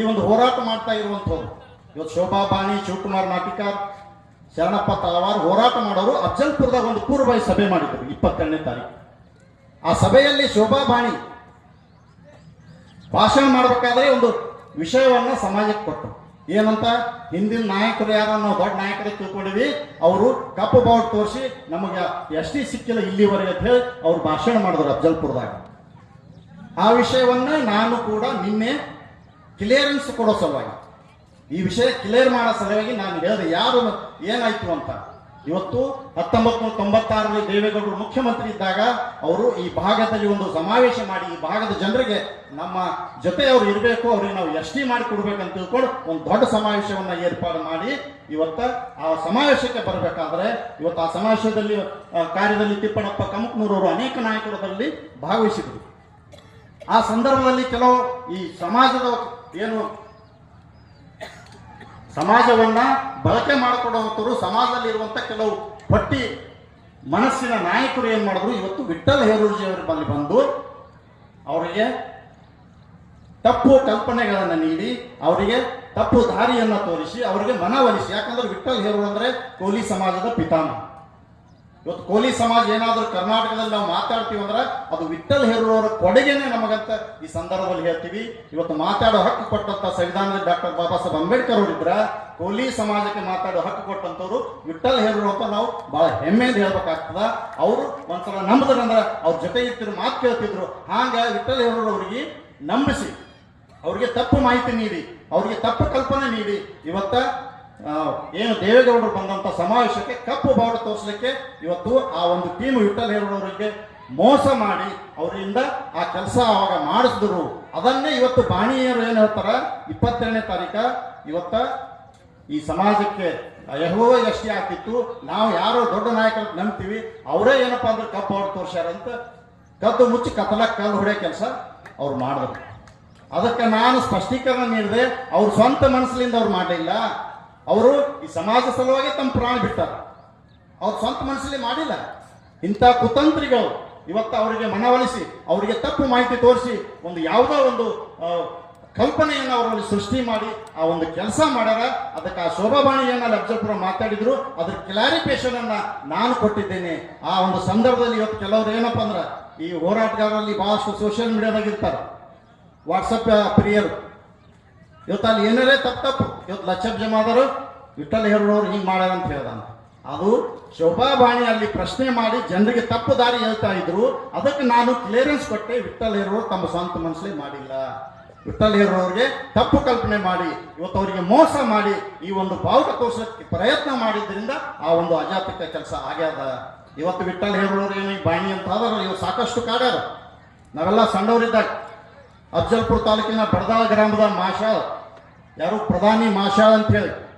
ಈ ಒಂದು ಹೋರಾಟ ಮಾಡ್ತಾ ಇರುವಂಥವ್ರು. ಇವತ್ತು ಶೋಭಾ ಬಾಣಿ, ಶಿವಕುಮಾರ್ ನಾಟಿಕಾರ್ ಶರಣಪ್ಪ ತಲವಾರ್ ಹೋರಾಟ ಮಾಡೋರು ಅಫಜಲ್ಪುರದಾಗ ಒಂದು ಪೂರ್ವಭಾವಿ ಸಭೆ ಮಾಡಿದ್ರು ಇಪ್ಪತ್ತೆರಡನೇ ತಾರೀಕು. ಆ ಸಭೆಯಲ್ಲಿ ಶೋಭಾ ಬಾಣಿ ಭಾಷಣ ಮಾಡಬೇಕಾದ್ರೆ ಒಂದು ವಿಷಯವನ್ನ ಸಮಾಜಕ್ಕೆ ಕೊಟ್ಟರು. ಏನಂತ? ಹಿಂದಿನ ನಾಯಕರು ಯಾರೋ ನಾವು ದೊಡ್ಡ ನಾಯಕರೇ ತಿಳ್ಕೊಂಡಿವಿ ಅವರು ಕಪ್ಪು ಬಾವುಟ ತೋರಿಸಿ ನಮಗೆ ಎಷ್ಟೇ ಸಿಕ್ಕಿಲ್ಲ ಇಲ್ಲಿವರೆಗೆ ಅಂತ ಹೇಳಿ ಅವ್ರು ಭಾಷಣ ಮಾಡಿದ್ರು ಅಫಜಲ್ಪುರದಾಗ. ಆ ವಿಷಯವನ್ನ ನಾನು ಕೂಡ ನಿನ್ನೆ ಕ್ಲಿಯರೆನ್ಸ್ ಕೊಡೋ ಸಲುವಾಗಿ. ಈ ವಿಷಯ ಕ್ಲಿಯರ್ ಮಾಡೋ ಸಲುವಾಗಿ ನಾನು ಹೇಳಿದೆ, ಯಾರು ಏನಾಯ್ತು ಅಂತ. ಇವತ್ತು ಹತ್ತೊಂಬತ್ತು ನೂರ ತೊಂಬತ್ತಾರರಲ್ಲಿ ದೇವೇಗೌಡರು ಮುಖ್ಯಮಂತ್ರಿ ಇದ್ದಾಗ ಅವರು ಈ ಭಾಗದಲ್ಲಿ ಒಂದು ಸಮಾವೇಶ ಮಾಡಿ, ಈ ಭಾಗದ ಜನರಿಗೆ ನಮ್ಮ ಜೊತೆ ಅವರು ಇರಬೇಕು, ಅವ್ರಿಗೆ ನಾವು ಎಸ್ ಮಾಡಿ ಅಂತ ತಿಳ್ಕೊಂಡು ಒಂದು ದೊಡ್ಡ ಸಮಾವೇಶವನ್ನು ಏರ್ಪಾಡು ಮಾಡಿ ಇವತ್ತ ಆ ಸಮಾವೇಶಕ್ಕೆ ಬರಬೇಕಾದ್ರೆ ಇವತ್ತು ಆ ಸಮಾವೇಶದಲ್ಲಿ ಕಾರ್ಯದಲ್ಲಿ ತಿಪ್ಪಣ್ಣಪ್ಪ ಕಮಕ್ನೂರವರು ಅನೇಕ ನಾಯಕರಲ್ಲಿ ಭಾಗವಹಿಸಿದರು ಆ ಸಂದರ್ಭದಲ್ಲಿ ಕೆಲವು ಈ ಸಮಾಜದ ಏನು? ಸಮಾಜವನ್ನ ಬಳಕೆ ಮಾಡಿಕೊಡುವಂಥವ್ರು ಸಮಾಜದಲ್ಲಿ ಇರುವಂತ ಕೆಲವು ಪಟ್ಟಿ ಮನಸ್ಸಿನ ನಾಯಕರು ಏನು ಮಾಡಿದ್ರು? ಇವತ್ತು ವಿಠಲ್ ಅವರ ಬಳಿ ಬಂದು ಅವರಿಗೆ ತಪ್ಪು ಕಲ್ಪನೆಗಳನ್ನು ನೀಡಿ, ಅವರಿಗೆ ತಪ್ಪು ದಾರಿಯನ್ನು ತೋರಿಸಿ, ಅವರಿಗೆ ಮನವೊಲಿಸಿ ಯಾಕಂದ್ರೆ ವಿಠಲ್ ಹೇರೂರು ಅಂದ್ರೆ ಕೋಲಿ ಸಮಾಜದ ಪಿತಾಮಹ. ಇವತ್ತು ಕೋಲಿ ಸಮಾಜ ಏನಾದರೂ ಕರ್ನಾಟಕದಲ್ಲಿ ನಾವು ಮಾತಾಡ್ತೀವಿ ಅಂದ್ರೆ ಅದು ವಿಠಲ್ ಹೆರೂರವರ ಕೊಡುಗೆನೆ ನಮಗಂತ ಈ ಸಂದರ್ಭದಲ್ಲಿ ಹೇಳ್ತೀವಿ. ಇವತ್ತು ಮಾತಾಡೋ ಹಕ್ಕು ಕೊಟ್ಟಂತ ಸಂವಿಧಾನದ ಡಾಕ್ಟರ್ ಬಾಬಾ ಸಾಹೇಬ್ ಅಂಬೇಡ್ಕರ್ ಅವರಿದ್ರ ಕೋಲಿ ಸಮಾಜಕ್ಕೆ ಮಾತಾಡೋ ಹಕ್ಕು ಕೊಟ್ಟಂತವ್ರು ವಿಠಲ್ ಹೆರೂರು ಅಂತ ನಾವು ಬಹಳ ಹೆಮ್ಮೆಯಿಂದ ಹೇಳ್ಬೇಕಾಗ್ತದ. ಅವರು ಒಂದ್ಸಲ ಅಂದ್ರೆ ಅವ್ರ ಜೊತೆ ಇರ್ತಿದ್ರು, ಮಾತು ಕೇಳ್ತಿದ್ರು. ಹಾಂಗ ವಿಠಲ್ ಹೆರೂರು ಅವರಿಗೆ ನಂಬಿಸಿ, ಅವ್ರಿಗೆ ತಪ್ಪು ಮಾಹಿತಿ ನೀಡಿ, ಅವ್ರಿಗೆ ತಪ್ಪು ಕಲ್ಪನೆ ನೀಡಿ. ಇವತ್ತ ಏನು ದೇವೇಗೌಡರು ಬಂದಂತ ಸಮಾವೇಶಕ್ಕೆ ಕಪ್ಪು ಬಾವುಟ ತೋರಿಸಲಿಕ್ಕೆ ಇವತ್ತು ಆ ಒಂದು ಟೀಮ್ ವಿಠಲ್ ಹೇರೂರವರಿಗೆ ಮೋಸ ಮಾಡಿ ಅವರಿಂದ ಆ ಕೆಲಸ ಅವಾಗ ಮಾಡಿಸಿದ್ರು. ಅದನ್ನೇ ಇವತ್ತು ಬಾಣಿಯರು ಏನು ಹೇಳ್ತಾರೆ? ಇಪ್ಪತ್ತೆರಡನೇ ತಾರೀಕ ಇವತ್ತ ಈ ಸಮಾಜಕ್ಕೆ ಯಹೋ ಎಷ್ಟಿ ಆಗ್ತಿತ್ತು. ನಾವು ಯಾರೋ ದೊಡ್ಡ ನಾಯಕರು ನಂಬ್ತೀವಿ. ಅವರೇ ಏನಪ್ಪಾ ಅಂದ್ರೆ ಕಪ್ಪು ಬಾವುಟ ತೋರ್ಸ್ಯಾರ ಅಂತ ಕದ್ದು ಮುಚ್ಚಿ ಕತ್ತಲ ಕಲ್ಲು ಹೊಡೆಯೋ ಕೆಲಸ ಅವ್ರು ಮಾಡಿದ್ರು. ಅದಕ್ಕೆ ನಾನು ಸ್ಪಷ್ಟೀಕರಣ ನೀಡಿದೆ ಅವ್ರ ಸ್ವಂತ ಮನಸ್ಸಿನಿಂದ ಅವ್ರು ಮಾಡಲಿಲ್ಲ. ಅವರು ಈ ಸಮಾಜ ಸಲುವಾಗಿ ತಮ್ಮ ಪ್ರಾಣ ಬಿಟ್ಟಾರ. ಅವ್ರ ಸ್ವಂತ ಮನಸ್ಸಲ್ಲಿ ಮಾಡಿಲ್ಲ. ಇಂಥ ಕುತಂತ್ರಿಗಳು ಇವತ್ತು ಅವರಿಗೆ ಮನವೊಲಿಸಿ, ಅವರಿಗೆ ತಪ್ಪು ಮಾಹಿತಿ ತೋರಿಸಿ, ಒಂದು ಯಾವುದೋ ಒಂದು ಕಲ್ಪನೆಯನ್ನು ಅವರಲ್ಲಿ ಸೃಷ್ಟಿ ಮಾಡಿ, ಆ ಒಂದು ಕೆಲಸ ಮಾಡ್ಯಾರ. ಅದಕ್ಕೆ ಆ ಶೋಭಾಬಾಣಿಯನ್ನು ಅಫಜಲ್ಪುರ ಮಾತಾಡಿದ್ರು. ಅದ್ರ ಕ್ಲಾರಿಫಿಕೇಶನ್ ಅನ್ನ ನಾನು ಕೊಟ್ಟಿದ್ದೇನೆ. ಆ ಒಂದು ಸಂದರ್ಭದಲ್ಲಿ ಇವತ್ತು ಕೆಲವರು ಏನಪ್ಪ ಅಂದ್ರೆ ಈ ಹೋರಾಟಗಾರರಲ್ಲಿ ಬಹಳಷ್ಟು ಸೋಷಿಯಲ್ ಮೀಡಿಯಾದಾಗ ಇರ್ತಾರೆ. ವಾಟ್ಸಪ್ ಪ್ರಿಯರು. ಇವತ್ತು ಅಲ್ಲಿ ಏನಾರೇ ತಪ್ಪು ತಪ್ಪು, ಇವತ್ತು ಲಕ್ಷಪ್ ಜಮಾದರು ವಿಠಲ್ ಹೇರೋರು ಹಿಂಗೆ ಮಾಡ್ಯಾರ ಅಂತ ಹೇಳ್ದಾನ. ಅದು ಶೋಭಾಬಾಣಿ ಅಲ್ಲಿ ಪ್ರಶ್ನೆ ಮಾಡಿ ಜನರಿಗೆ ತಪ್ಪು ದಾರಿ ಹೇಳ್ತಾ ಇದ್ರು, ಅದಕ್ಕೆ ನಾನು ಕ್ಲಿಯರೆನ್ಸ್ ಕೊಟ್ಟೆ ವಿಠಲ್ ಹೇರೋರು ತಮ್ಮ ಸ್ವಂತ ಮನಸ್ಸಲ್ಲಿ ಮಾಡಿಲ್ಲ. ವಿಠಲ್ ಹೇರೋರಿಗೆ ತಪ್ಪು ಕಲ್ಪನೆ ಮಾಡಿ, ಇವತ್ತು ಅವರಿಗೆ ಮೋಸ ಮಾಡಿ, ಈ ಒಂದು ಭಾವುಕ ಕೋಶಕ್ಕೆ ಪ್ರಯತ್ನ ಮಾಡಿದ್ರಿಂದ ಆ ಒಂದು ಅಜಾತಿಕ ಕೆಲಸ ಆಗ್ಯದ. ಇವತ್ತು ವಿಠಲ್ ಹೇರೋರು ಏನು ಬಾಣಿ ಅಂತ ಆದ್ರೆ ಇವು ಸಾಕಷ್ಟು ಕಾಡ್ಯಾರ. ನಾವೆಲ್ಲ ಸಣ್ಣವರಿದ್ದಾಗ, ಅಫಜಲ್ಪುರ ತಾಲೂಕಿನ ಬಡದಾಳ ಗ್ರಾಮದ ಮಾಷಾಳ್ ಯಾರು ಪ್ರಧಾನಿ ಮಾಷಾಳ್ ಅಂತ ಹೇಳಿ.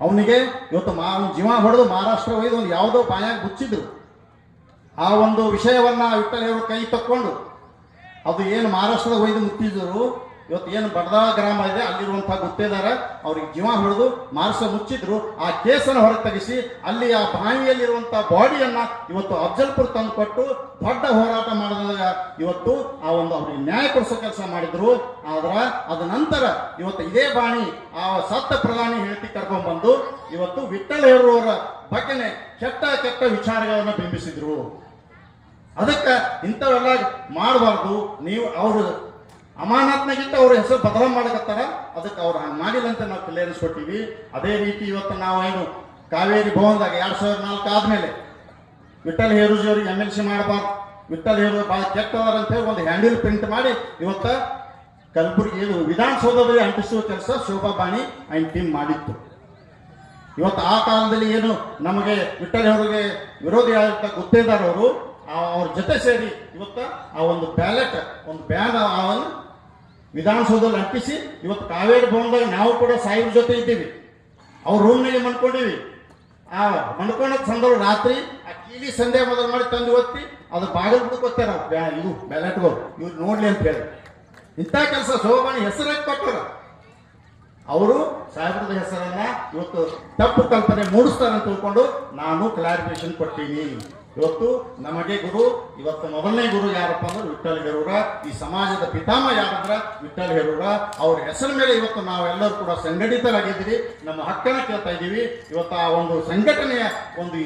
ಅವನಿಗೆ ಇವತ್ತು ಮಾ ಜೀವ ಹೊಡೆದು ಮಹಾರಾಷ್ಟ್ರ ಒಯ್ದು ಒಂದು ಯಾವುದೋ ಬಾಯಾಗ ಮುಚ್ಚಿದ್ರು ಆ ಒಂದು ವಿಷಯವನ್ನ ಅವರು ಕೈ ತಕ್ಕೊಂಡು. ಅದು ಏನು ಮಹಾರಾಷ್ಟ್ರದ ಒಯ್ದು ಮುಟ್ಟಿದ್ರು ಇವತ್ತು ಏನು ಬಡದಾಳ ಗ್ರಾಮ ಇದೆ ಅಲ್ಲಿರುವಂತಹ ಗುತ್ತೇದಾರ ಅವ್ರಿಗೆ ಜೀವ ಹೊಡೆದು ಮಾರ್ಸ ಮುಚ್ಚಿದ್ರು, ಆ ಕೇಸನ್ನು ಹೊರಗೆ ತೆಗೆಸಿ ಅಲ್ಲಿ ಆ ಬಾವಿಯಲ್ಲಿರುವಂತಹ ಬಾಡಿಯನ್ನ ಇವತ್ತು ಅಫಜಲ್ಪುರ್ ತಂದು ಕೊಟ್ಟು ದೊಡ್ಡ ಹೋರಾಟ ಮಾಡಿದಾಗ ಇವತ್ತು ಆ ಒಂದು ಅವ್ರಿಗೆ ನ್ಯಾಯ ಕೊಡಿಸೋ ಕೆಲಸ ಮಾಡಿದ್ರು. ಆದ್ರ ಅದ ನಂತರ ಇವತ್ತು ಇದೇ ಬಾಣಿ ಆ ಸತ್ತ ಪ್ರಧಾನಿ ಹೇಳ್ತಿ ಕರ್ಕೊಂಡ್ಬಂದು ಇವತ್ತು ವಿಠಲ್ ಹೇರುವವರ ಬಗ್ಗೆನೆ ಕೆಟ್ಟ ಕೆಟ್ಟ ವಿಚಾರಗಳನ್ನ ಬಿಂಬಿಸಿದ್ರು. ಅದಕ್ಕೆ ಇಂಥವೆಲ್ಲ ಮಾಡಬಾರ್ದು. ನೀವು ಅವರು ಅಮಾನತ್ನಾಗಿಟ್ಟು ಅವ್ರ ಹೆಸರು ಬದಲ ಮಾಡಕತ್ತಾರ? ಅದಕ್ಕೆ ಅವ್ರು ಹಂಗೆ ಮಾಡಿಲ್ಲ ಅಂತ ನಾವು ಕ್ಲಿಯರೆನ್ಸ್ ಕೊಟ್ಟಿವಿ ಅದೇ ರೀತಿ ಇವತ್ತು ನಾವು ಏನು ಕಾವೇರಿ ಭವನದಾಗ ಎರಡು ಸಾವಿರದ ನಾಲ್ಕು ಆದಮೇಲೆ ವಿಠಲ್ ಹೇರೂಜಿ ಅವ್ರಿಗೆ ಎಂ ಎಲ್ ಸಿ ಮಾಡಬಾರ್ದು. ವಿಠಲ್ ಹೇರು ಭಾಳ ಕೆಟ್ಟದಾರ ಅಂತ ಹೇಳಿ ಒಂದು ಹ್ಯಾಂಡಲ್ ಪ್ರಿಂಟ್ ಮಾಡಿ ಇವತ್ತು ಕಲಬುರಗಿ ಇದು ವಿಧಾನಸೌಧದಲ್ಲಿ ಅಂಟಿಸುವ ಕೆಲಸ ಶೋಭಾ ಬಾಣಿ ಐನ್ ಟೀಮ್ ಮಾಡಿತ್ತು. ಇವತ್ತು ಆ ಕಾಲದಲ್ಲಿ ಏನು ನಮಗೆ ವಿಠಲ್ ಅವರಿಗೆ ವಿರೋಧಿ ಗುತ್ತೇದಾರ್ ಅವರು ಅವ್ರ ಜೊತೆ ಸೇರಿ ಇವತ್ತು ಆ ಒಂದು ಬ್ಯಾಲೆಟ್, ಒಂದು ಬ್ಯಾನ್ ವಿಧಾನಸೌಧದಲ್ಲಿ ಅರ್ಪಿಸಿ ಇವತ್ತು ಕಾವೇರಿ ಭವನದಾಗ ನಾವು ಕೂಡ ಸಾಹೇಬ್ರ ಜೊತೆ ಇದ್ದೀವಿ. ಅವ್ರ ರೂಮ್ನಲ್ಲಿ ಮನ್ಕೊಂಡಿವಿ. ಆ ಮನ್ಕೊಂಡ ಸಂದರ್ಭ ರಾತ್ರಿ ಆ ಕೀಲಿ ಸಂಧ್ಯಾ ಮೊದಲು ಮಾಡಿ ತಂದು ಒತ್ತಿ ಅದು ಬಾಗಿಲು ಬಿಡ್ಕೊತಾರ ಇದು ಬ್ಯಾಲೆಟ್ಗಳು ಇವ್ರು ನೋಡ್ಲಿ ಅಂತ ಹೇಳಿ. ಇಂಥ ಕೆಲಸ ಶೋಭಾನಿ ಹೆಸರಾಗಿ ಕೊಟ್ಟರು ಅವರು ಸಾಹೇಬ್ರದ ಹೆಸರನ್ನ ಇವತ್ತು ತಪ್ಪು ಕಲ್ಪನೆ ಮೂಡಿಸ್ತಾರೆ ಅಂತ ತಿಳ್ಕೊಂಡು ನಾನು ಕ್ಲಾರಿಫಿಕೇಶನ್ ಕೊಡ್ತೀನಿ. ಇವತ್ತು ನಮಗೆ ಗುರು, ಇವತ್ತು ಮೊದಲನೇ ಗುರು ಯಾರಪ್ಪ ಅಂದ್ರೆ ವಿಠಲ್ ಹೇರೂರ. ಈ ಸಮಾಜದ ಪಿತಾಮ ಯಾರಂದ್ರ? ವಿಠಲ್ ಹೇರೂರ. ಅವ್ರ ಹೆಸರ ಮೇಲೆ ಇವತ್ತು ನಾವೆಲ್ಲರೂ ಕೂಡ ಸಂಘಟಿತರಾಗಿದ್ದೀವಿ. ನಮ್ಮ ಹಕ್ಕನ್ನು ಕೇಳ್ತಾ ಇದ್ದೀವಿ. ಇವತ್ತು ಆ ಒಂದು ಸಂಘಟನೆಯ ಒಂದು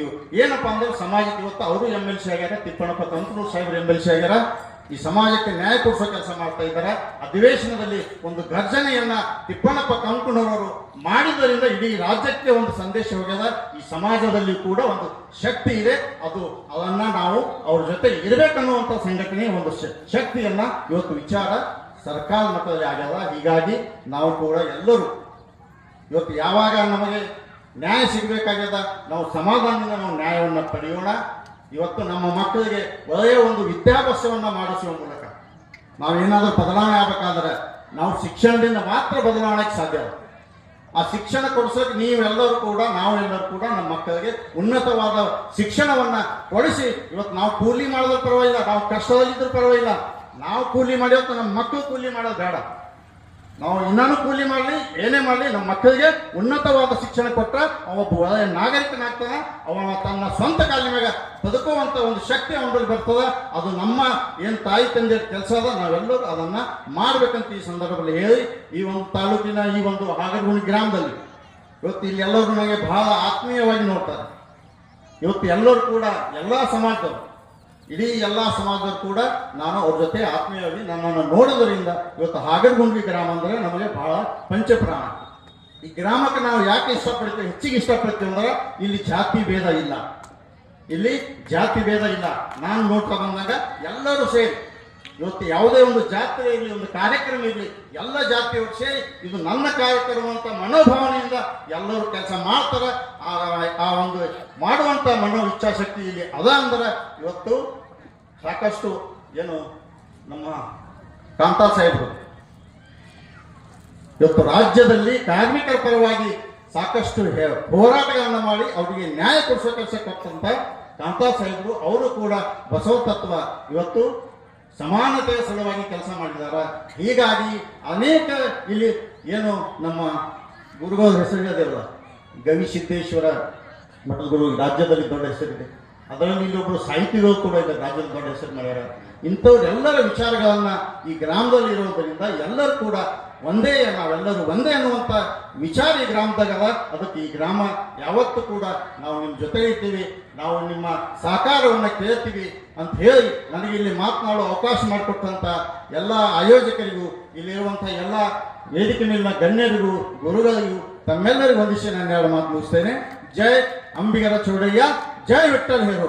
ಏನಪ್ಪ ಅಂದ್ರೆ ಸಮಾಜಕ್ಕೆ ಇವತ್ತು ಅವರು ಎಂ ಎಲ್ ಸಿ ಆಗ್ಯಾರ ತಿಪ್ಪಣಪ್ಪ ತಂತ್ರ ಸಾಹೇಬ್ರು ಎಂ ಎಲ್ ಸಿ ಆಗ್ಯಾರ. ಈ ಸಮಾಜಕ್ಕೆ ನ್ಯಾಯ ಕೊಡಿಸೋ ಕೆಲಸ ಮಾಡ್ತಾ ಇದ್ದಾರೆ. ಅಧಿವೇಶನದಲ್ಲಿ ಒಂದು ಗರ್ಜನೆಯನ್ನ ತಿಪ್ಪಣ್ಣಪ್ಪ ಕಂಕುಣವರು ಮಾಡಿದ್ದರಿಂದ ಇಡೀ ರಾಜ್ಯಕ್ಕೆ ಒಂದು ಸಂದೇಶ ಹೋಗ್ಯದ ಈ ಸಮಾಜದಲ್ಲಿ ಕೂಡ ಒಂದು ಶಕ್ತಿ ಇದೆ. ಅದು ಅದನ್ನ ನಾವು ಅವ್ರ ಜೊತೆ ಇರಬೇಕನ್ನುವಂತ ಸಂಘಟನೆ ಒಂದು ಶಕ್ತಿಯನ್ನ ಇವತ್ತು ವಿಚಾರ ಸರ್ಕಾರ ಮಟ್ಟದಲ್ಲಿ ಆಗ್ಯದ. ಹೀಗಾಗಿ ನಾವು ಕೂಡ ಎಲ್ಲರೂ ಇವತ್ತು ಯಾವಾಗ ನಮಗೆ ನ್ಯಾಯ ಸಿಗಬೇಕಾಗ್ಯದ, ನಾವು ಸಮಾಧಾನದಿಂದ ನಾವು ನ್ಯಾಯವನ್ನು ಪಡೆಯೋಣ. ಇವತ್ತು ನಮ್ಮ ಮಕ್ಕಳಿಗೆ ಒಳ್ಳೆಯ ಒಂದು ವಿದ್ಯಾಭ್ಯಾಸವನ್ನು ಮಾಡಿಸುವ ಮೂಲಕ ನಾವೇನಾದರೂ ಬದಲಾವಣೆ ಆಗಬೇಕಾದ್ರೆ ನಾವು ಶಿಕ್ಷಣದಿಂದ ಮಾತ್ರ ಬದಲಾವಣೆಗೆ ಸಾಧ್ಯ ಆ ಶಿಕ್ಷಣ ಕೊಡಿಸೋಕೆ ನೀವೆಲ್ಲರೂ ಕೂಡ, ನಾವೆಲ್ಲರೂ ಕೂಡ ನಮ್ಮ ಮಕ್ಕಳಿಗೆ ಉನ್ನತವಾದ ಶಿಕ್ಷಣವನ್ನ ಕೊಡಿಸಿ. ಇವತ್ತು ನಾವು ಕೂಲಿ ಮಾಡೋದ್ರ ಪರವಾಗಿಲ್ಲ, ನಾವು ಕಷ್ಟದಲ್ಲಿದ್ದರೂ ಪರವಾಗಿಲ್ಲ. ನಾವು ಕೂಲಿ ಮಾಡಿ ಹೊತ್ತು ನಮ್ಮ ಮಕ್ಕಳು ಕೂಲಿ ಮಾಡೋದು ಬೇಡ. ನಾವು ಇನ್ನೂ ಕೂಲಿ ಮಾಡಲಿ, ಏನೇ ಮಾಡಲಿ, ನಮ್ಮ ಮಕ್ಕಳಿಗೆ ಉನ್ನತವಾದ ಶಿಕ್ಷಣ ಕೊಟ್ಟರೆ ಒಬ್ಬ ಒಳ್ಳೆಯ ನಾಗರಿಕನಾಗ್ತಾನೆ ಅವ ತನ್ನ ಸ್ವಂತ ಕಾಲಿನ ಮ್ಯಾಗ ಬದುಕುವಂಥ ಒಂದು ಶಕ್ತಿ ಅವನಲ್ಲಿ ಬರ್ತದೆ. ಅದು ನಮ್ಮ ಏನು ತಾಯಿ ತಂದೆ ಕೆಲಸ ಅದ, ನಾವೆಲ್ಲರೂ ಅದನ್ನ ಮಾಡಬೇಕಂತ ಈ ಸಂದರ್ಭದಲ್ಲಿ ಹೇಳಿ, ಈ ಒಂದು ತಾಲೂಕಿನ ಈ ಒಂದು ಹಾಗರಗುಣಿ ಗ್ರಾಮದಲ್ಲಿ, ಇವತ್ತು ಇಲ್ಲಿ ಎಲ್ಲರೂ ನನಗೆ ಬಹಳ ಆತ್ಮೀಯವಾಗಿ ನೋಡ್ತಾರೆ. ಇವತ್ತು ಎಲ್ಲರೂ ಕೂಡ ಎಲ್ಲ ಸಮಾಜದವರು ಇಡೀ ಎಲ್ಲ ಸಮಾಜದವರು ಕೂಡ ನಾನು ಅವ್ರ ಜೊತೆ ಆತ್ಮೀಯವಾಗಿ ನನ್ನನ್ನು ನೋಡೋದರಿಂದ ಇವತ್ತು ಹಾಗರಗುಂಡಿ ಗ್ರಾಮ ಅಂದರೆ ನಮಗೆ ಬಹಳ ಪಂಚಪ್ರಾಣ. ಈ ಗ್ರಾಮಕ್ಕೆ ನಾವು ಯಾಕೆ ಇಷ್ಟಪಡ್ತೀವಿ? ಹೆಚ್ಚಿಗೆ ಇಷ್ಟಪಡ್ತೀವಿ ಅಂದ್ರೆ ಇಲ್ಲಿ ಜಾತಿ ಭೇದ ಇಲ್ಲ. ಇಲ್ಲಿ ಜಾತಿ ಭೇದ ಇಲ್ಲ. ನಾನು ನೋಡ್ತಾ ಬಂದಾಗ ಎಲ್ಲರೂ ಸೇರಿ ಇವತ್ತು ಯಾವುದೇ ಒಂದು ಜಾತ್ರೆ ಇರಲಿ, ಒಂದು ಕಾರ್ಯಕ್ರಮ ಇರಲಿ, ಎಲ್ಲ ಜಾತಿಯವರು ಸೇರಿ ಇದು ನನ್ನ ಕಾರ್ಯಕ್ರಮ ಅಂತ ಮನೋಭಾವನೆಯಿಂದ ಎಲ್ಲರೂ ಕೆಲಸ ಮಾಡ್ತಾರೆ. ಆ ಒಂದು ಮಾಡುವಂತ ಮನೋ ಇಚ್ಛಾಶಕ್ತಿ ಇಲ್ಲಿ ಅದ ಅಂದ್ರೆ ಇವತ್ತು ಸಾಕಷ್ಟು ಏನು ನಮ್ಮ ಕಾಂತಾ ಸಾಹೇಬರು, ಇವತ್ತು ರಾಜ್ಯದಲ್ಲಿ ಕಾರ್ಮಿಕರ ಪರವಾಗಿ ಸಾಕಷ್ಟು ಹೋರಾಟಗಳನ್ನು ಮಾಡಿ ಅವರಿಗೆ ನ್ಯಾಯ ಕೊಡಿಸೋ ಕೆಲಸ ಕೊಟ್ಟಂತ ಕಾಂತಾ ಸಾಹೇಬರು, ಅವರು ಕೂಡ ಬಸವ ತತ್ವ ಇವತ್ತು ಸಮಾನತೆಯ ಸಲುವಾಗಿ ಕೆಲಸ ಮಾಡಿದ್ದಾರೆ. ಹೀಗಾಗಿ ಅನೇಕ ಇಲ್ಲಿ ಏನು ನಮ್ಮ ಗುರುಗಳ ಹೆಸರಿಲ್ಲದಿಲ್ಲ ಗವಿಸಿದ್ದೇಶ್ವರ ಮಠದ ಗುರು ರಾಜ್ಯದಲ್ಲಿ ದೊಡ್ಡ ಹೆಸರಿದೆ. ಅದರಲ್ಲಿ ಇಲ್ಲೊಬ್ಬರು ಸಾಹಿತಿಗಳು ಕೂಡ ಇದೆ ರಾಜ್ಯದ ದೊಡ್ಡ ಹೆಸರು ಮಾಡ್ಯಾರ ಇಂಥವ್ರೆಲ್ಲರ ವಿಚಾರಗಳನ್ನು ಈ ಗ್ರಾಮದಲ್ಲಿ ಇರೋದರಿಂದ ಎಲ್ಲರೂ ಕೂಡ ಒಂದೇ ನಾವೆಲ್ಲರೂ ಒಂದೇ ಅನ್ನುವಂಥ ವಿಚಾರ ಈ ಗ್ರಾಮದಾಗದ ಅದಕ್ಕೆ ಈ ಗ್ರಾಮ ಯಾವತ್ತೂ ಕೂಡ ನಾವು ನಿಮ್ಮ ಜೊತೆ ಇರ್ತೀವಿ ನಾವು ನಿಮ್ಮ ಸಹಕಾರವನ್ನು ಕೇಳ್ತೀವಿ ಅಂತ ಹೇಳಿ ನನಗೆ ಇಲ್ಲಿ ಮಾತನಾಡೋ ಅವಕಾಶ ಮಾಡಿಕೊಟ್ಟಂತ ಎಲ್ಲ ಆಯೋಜಕರಿಗೂ ಇಲ್ಲಿರುವಂಥ ಎಲ್ಲ ವೇದಿಕೆ ಮೇಲಿನ ಗಣ್ಯರಿಗೂ, ಗುರುಗಳಿಗೂ, ತಮ್ಮೆಲ್ಲರಿಗೂ ಹೊಂದಿಸಿ ನಾನು ಎರಡು ಮಾತು ಮುಗಿಸ್ತೇನೆ. ಜೈ ಅಂಬಿಗರ ಚೌಡಯ್ಯ, ಜೈ ವಿಠಲ್ ಹೇರು